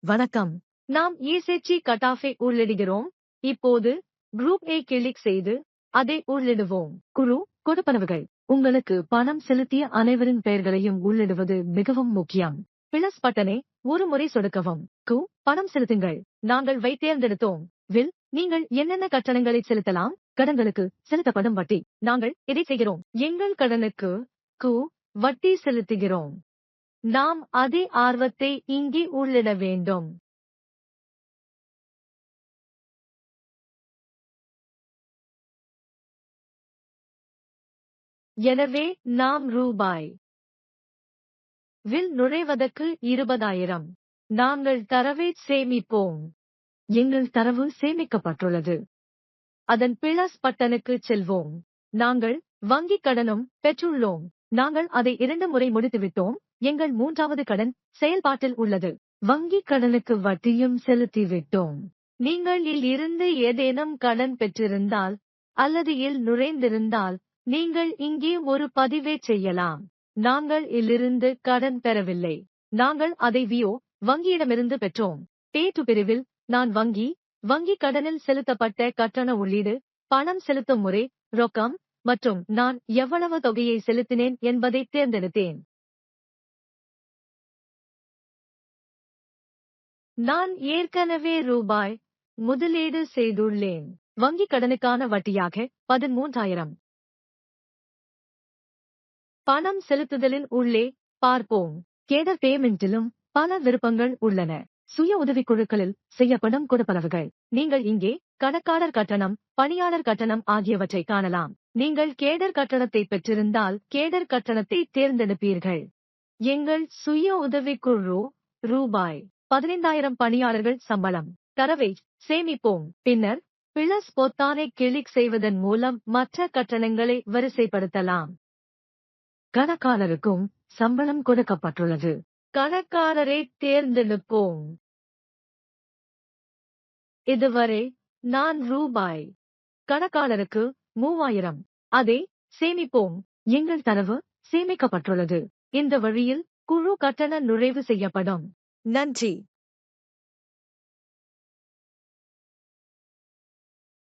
வணக்கம். நாம் இசெச்சி கட்டாஃபை உள்ளிடுகிறோம். இப்போது குரூப் ஏ கிளிக் செய்து அதை உள்ளிடுவோம். குழு கொடுப்பனவுகள். உங்களுக்கு பணம் செலுத்திய அனைவரின் பெயர்களையும் உள்ளிடுவது மிகவும் முக்கியம். பிளஸ் பட்டனை ஒரு முறை சொடுக்கவும். கு பணம் செலுத்துங்கள். நாங்கள் வை தேர்ந்தெடுத்தோம். வில் நீங்கள் என்னென்ன கட்டணங்களை செலுத்தலாம்? கடன்களுக்கு செலுத்தப்படும் வட்டி. நாங்கள் இதை செய்கிறோம். எங்கள் கடனுக்கு கு வட்டி செலுத்துகிறோம். நாம் அதே ஆர்வத்தை இங்கே உள்ளிட வேண்டும். எனவே நாம் ரூபாய் வில் நுழைவதற்கு இருபதாயிரம். நாங்கள் தரவை சேமிப்போம். எங்கள் தரவு சேமிக்கப்பட்டுள்ளது. அதன் பிளஸ் பட்டனுக்கு செல்வோம். நாங்கள் வங்கிக் கடனும் பெற்றுள்ளோம். நாங்கள் அதை இரண்டு முறை முடித்துவிட்டோம். எங்கள் மூன்றாவது கடன் செயல்பாட்டில் உள்ளது. வங்கிக் கடனுக்கு வட்டியும் செலுத்திவிட்டோம். நீங்கள் இல் இருந்து ஏதேனும் கடன் பெற்றிருந்தால் அல்லது இல் நுழைந்திருந்தால் நீங்கள் இங்கே ஒரு பதிவை செய்யலாம். நாங்கள் இலிருந்து கடன் பெறவில்லை. நாங்கள் அதை வியோ வங்கியிடமிருந்து பெற்றோம். பே டு பிரிவில் நான் வங்கி வங்கி கடனில் செலுத்தப்பட்ட கட்டண உள்ளீடு பணம் செலுத்தும் முறை ரொக்கம் மற்றும் நான் எவ்வளவு தொகையை செலுத்தினேன் என்பதை தேர்ந்தெடுத்தேன். நான் ஏற்கனவே ரூபாய் முதலீடு செய்துள்ளேன். வங்கிக் கடனுக்கான வட்டியாக பதிமூன்றாயிரம். பணம் செலுத்துதலின் உள்ளே பார்ப்போம். கேடர் பேமெண்டிலும் பல விருப்பங்கள் உள்ளன. சுய உதவிக்குழுக்களில் செய்யப்படும் கொடுப்பனவுகள். நீங்கள் இங்கே கணக்காளர் கட்டணம் பணியாளர் கட்டணம் ஆகியவற்றை காணலாம். நீங்கள் கேடர் கட்டணத்தை பெற்றிருந்தால் கேடர் கட்டணத்தை தேர்ந்தெடுப்பீர்கள். எங்கள் சுய உதவிக்குழு ரூபாய் பதினைந்தாயிரம் பணியாளர்கள் சம்பளம். தரவை சேமிப்போம். பின்னர் பிளஸ் பொத்தானை கிளிக் செய்வதன் மூலம் மற்ற கட்டணங்களை வரிசைப்படுத்தலாம். கணக்காளருக்கும் சம்பளம் கொடுக்கப்பட்டுள்ளது. கணக்காளரை தேர்ந்தெடுப்போம். இதுவரை நான் ரூபாய் கணக்காளருக்கு மூவாயிரம். அதை சேமிப்போம். எங்கள் தரவு சேமிக்கப்பட்டுள்ளது. இந்த வழியில் குழு கட்டண நுழைவு செய்யப்படும். நன்றி